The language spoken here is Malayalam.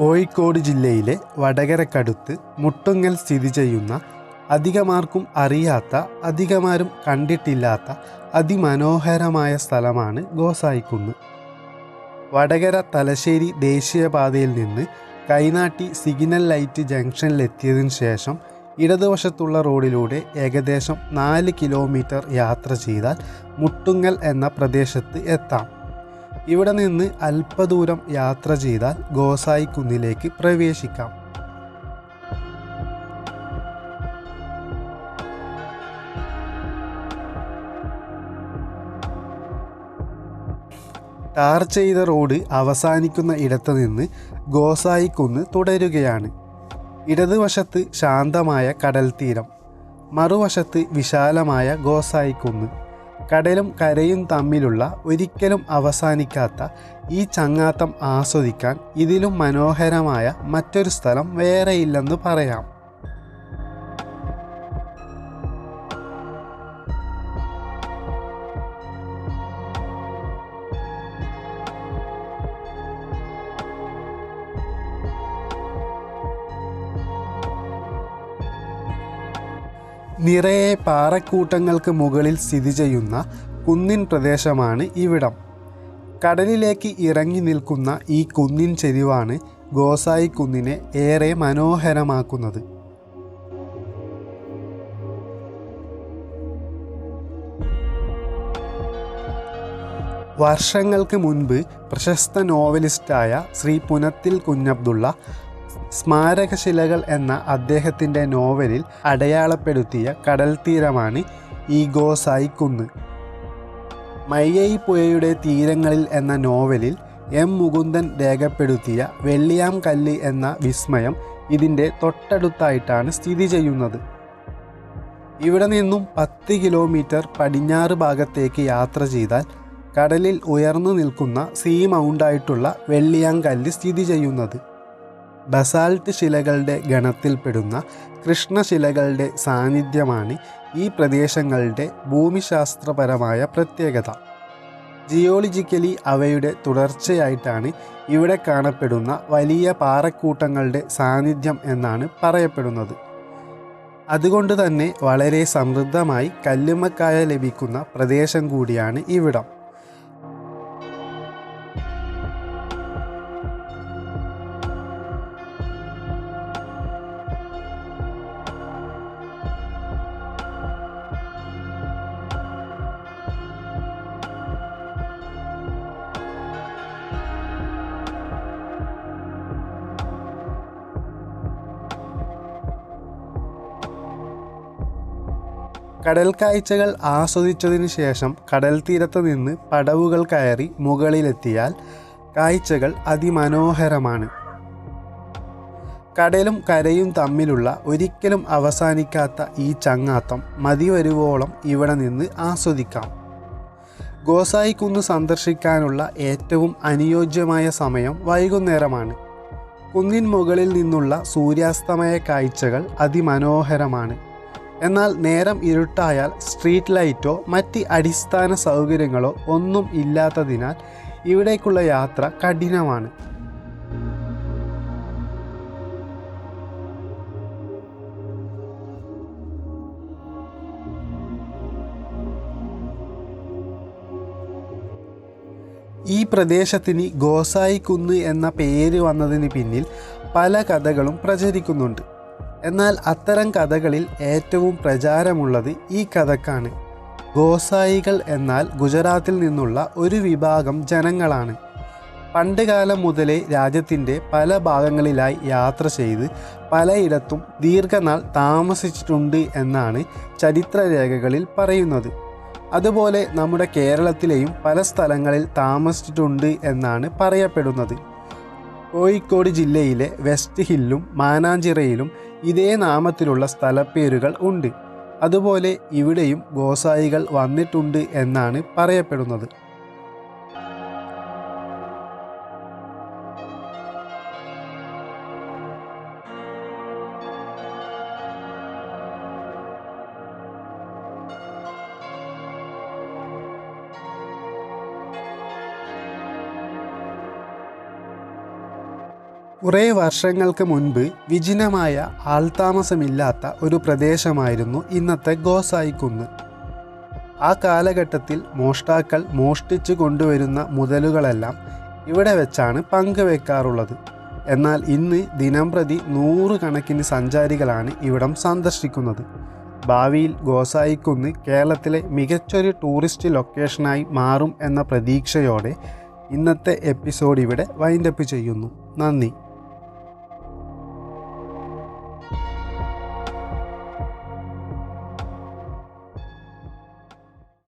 കോഴിക്കോട് ജില്ലയിലെ വടകരക്കടുത്ത് മുട്ടുങ്ങൽ സ്ഥിതി ചെയ്യുന്ന അധികമാർക്കും അറിയാത്ത അധികമാരും കണ്ടിട്ടില്ലാത്ത അതിമനോഹരമായ സ്ഥലമാണ് ഗോസായിക്കുന്ന്. വടകര തലശ്ശേരി ദേശീയപാതയിൽ നിന്ന് കൈനാട്ടി സിഗ്നൽ ലൈറ്റ് ജംഗ്ഷനിലെത്തിയതിനു ശേഷം ഇടതുവശത്തുള്ള റോഡിലൂടെ ഏകദേശം നാല് കിലോമീറ്റർ യാത്ര ചെയ്താൽ മുട്ടുങ്ങൽ എന്ന പ്രദേശത്ത് എത്താം. ഇവിടെ നിന്ന് അല്പദൂരം യാത്ര ചെയ്താൽ ഗോസായി കുന്നിലേക്ക് പ്രവേശിക്കാം. ടാർ ചെയ്ത റോഡ് അവസാനിക്കുന്ന ഇടത്ത് നിന്ന് ഗോസായി കുന്ന് തുടരുകയാണ്. ഇടതുവശത്ത് ശാന്തമായ കടൽ തീരം മറുവശത്ത് വിശാലമായ ഗോസായി കുന്ന് കടലും കരയും തമ്മിലുള്ള ഒരിക്കലും അവസാനിക്കാത്ത ഈ ചങ്ങാത്തം ആസ്വദിക്കാൻ ഇതിലും മനോഹരമായ മറ്റൊരു സ്ഥലം വേറെയില്ലെന്ന് പറയാം. നിറയെ പാറക്കൂട്ടങ്ങൾക്ക് മുകളിൽ സ്ഥിതി ചെയ്യുന്ന കുന്നിൻ പ്രദേശമാണ് ഇവിടം. കടലിലേക്ക് ഇറങ്ങി നിൽക്കുന്ന ഈ കുന്നിൻ ചെരിവാണ് ഗോസായി കുന്നിനെ ഏറെ മനോഹരമാക്കുന്നത്. വർഷങ്ങൾക്ക് മുൻപ് പ്രശസ്ത നോവലിസ്റ്റായ ശ്രീ പുനത്തിൽ കുഞ്ഞബ്ദുള്ള സ്മാരകശിലകൾ എന്ന അദ്ദേഹത്തിന്റെ നോവലിൽ അടയാളപ്പെടുത്തിയ കടൽ തീരമാണ് ഈ ഗോസായി കുന്ന് മയ്യൈ പുഴയുടെ തീരങ്ങളിൽ എന്ന നോവലിൽ എം മുകുന്ദൻ രേഖപ്പെടുത്തിയ വെള്ളിയാം കല്ല് എന്ന വിസ്മയം ഇതിന്റെ തൊട്ടടുത്തായിട്ടാണ് സ്ഥിതി ചെയ്യുന്നത്. ഇവിടെ നിന്നും പത്ത് കിലോമീറ്റർ പടിഞ്ഞാറ് ഭാഗത്തേക്ക് യാത്ര ചെയ്താൽ കടലിൽ ഉയർന്നു നിൽക്കുന്ന സീ മൗണ്ടായിട്ടുള്ള വെള്ളിയാങ്കല്ല് സ്ഥിതി ചെയ്യുന്നത്. ബസാൾട്ട് ശിലകളുടെ ഗണത്തിൽപ്പെടുന്ന കൃഷ്ണശിലകളുടെ സാന്നിധ്യമാണ് ഈ പ്രദേശങ്ങളുടെ ഭൂമിശാസ്ത്രപരമായ പ്രത്യേകത. ജിയോളജിക്കലി അവയുടെ തുടർച്ചയായിട്ടാണ് ഇവിടെ കാണപ്പെടുന്ന വലിയ പാറക്കൂട്ടങ്ങളുടെ സാന്നിധ്യം എന്നാണ് പറയപ്പെടുന്നത്. അതുകൊണ്ട് തന്നെ വളരെ സമൃദ്ധമായി കല്ലുമ്മക്കായ ലഭിക്കുന്ന പ്രദേശം കൂടിയാണ് ഇവിടം. കടൽ കാഴ്ചകൾ ആസ്വദിച്ചതിന് ശേഷം കടൽ തീരത്ത് നിന്ന് പടവുകൾ കയറി മുകളിലെത്തിയാൽ കാഴ്ചകൾ അതിമനോഹരമാണ്. കടലും കരയും തമ്മിലുള്ള ഒരിക്കലും അവസാനിക്കാത്ത ഈ ചങ്ങാത്തം മതിവരുവോളം ഇവിടെ നിന്ന് ആസ്വദിക്കാം. ഗോസായി കുന്ന് സന്ദർശിക്കാനുള്ള ഏറ്റവും അനുയോജ്യമായ സമയം വൈകുന്നേരമാണ്. കുന്നിൻ മുകളിൽ നിന്നുള്ള സൂര്യാസ്തമയ കാഴ്ചകൾ അതിമനോഹരമാണ്. എന്നാൽ നേരം ഇരുട്ടായാൽ സ്ട്രീറ്റ് ലൈറ്റോ മറ്റ് അടിസ്ഥാന സൗകര്യങ്ങളോ ഒന്നും ഇല്ലാത്തതിനാൽ ഇവിടേക്കുള്ള യാത്ര കഠിനമാണ്. ഈ പ്രദേശത്തിന് ഗോസായി കുന്ന് എന്ന പേര് വന്നതിന് പിന്നിൽ പല കഥകളും പ്രചരിക്കുന്നുണ്ട്. എന്നാൽ അത്തരം കഥകളിൽ ഏറ്റവും പ്രചാരമുള്ളത് ഈ കഥക്കാണ്. ഗോസായികൾ എന്നാൽ ഗുജറാത്തിൽ നിന്നുള്ള ഒരു വിഭാഗം ജനങ്ങളാണ്. പണ്ടുകാലം മുതലേ രാജ്യത്തിന്റെ പല ഭാഗങ്ങളിലായി യാത്ര ചെയ്ത് പലയിടത്തും ദീർഘനാൾ താമസിച്ചിട്ടുണ്ട് എന്നാണ് ചരിത്രരേഖകളിൽ പറയുന്നത്. അതുപോലെ നമ്മുടെ കേരളത്തിലെയും പല സ്ഥലങ്ങളിൽ താമസിച്ചിട്ടുണ്ട് എന്നാണ് പറയപ്പെടുന്നത്. കോഴിക്കോട് ജില്ലയിലെ വെസ്റ്റ് ഹില്ലും മാനാഞ്ചിറയിലും ഇതേ നാമത്തിലുള്ള സ്ഥലപ്പേരുകൾ ഉണ്ട്. അതുപോലെ ഇവിടെയും ഗോസായികൾ വന്നിട്ടുണ്ട് എന്നാണ് പറയപ്പെടുന്നത്. കുറേ വർഷങ്ങൾക്ക് മുൻപ് വിജനമായ ആൾതാമസമില്ലാത്ത ഒരു പ്രദേശമായിരുന്നു ഇന്നത്തെ ഗോസായിക്കുന്ന്. ആ കാലഘട്ടത്തിൽ മോഷ്ടാക്കൾ മോഷ്ടിച്ചു കൊണ്ടുവരുന്ന മുതലുകളെല്ലാം ഇവിടെ വെച്ചാണ് പങ്കുവെക്കാറുള്ളത്. എന്നാൽ ഇന്ന് ദിനം പ്രതി നൂറുകണക്കിന് സഞ്ചാരികളാണ് ഇവിടം സന്ദർശിക്കുന്നത്. ഭാവിയിൽ ഗോസായിക്കുന്ന് കേരളത്തിലെ മികച്ചൊരു ടൂറിസ്റ്റ് ലൊക്കേഷനായി മാറും എന്ന പ്രതീക്ഷയോടെ ഇന്നത്തെ എപ്പിസോഡ് ഇവിടെ വൈൻഡപ്പ് ചെയ്യുന്നു. നന്ദി.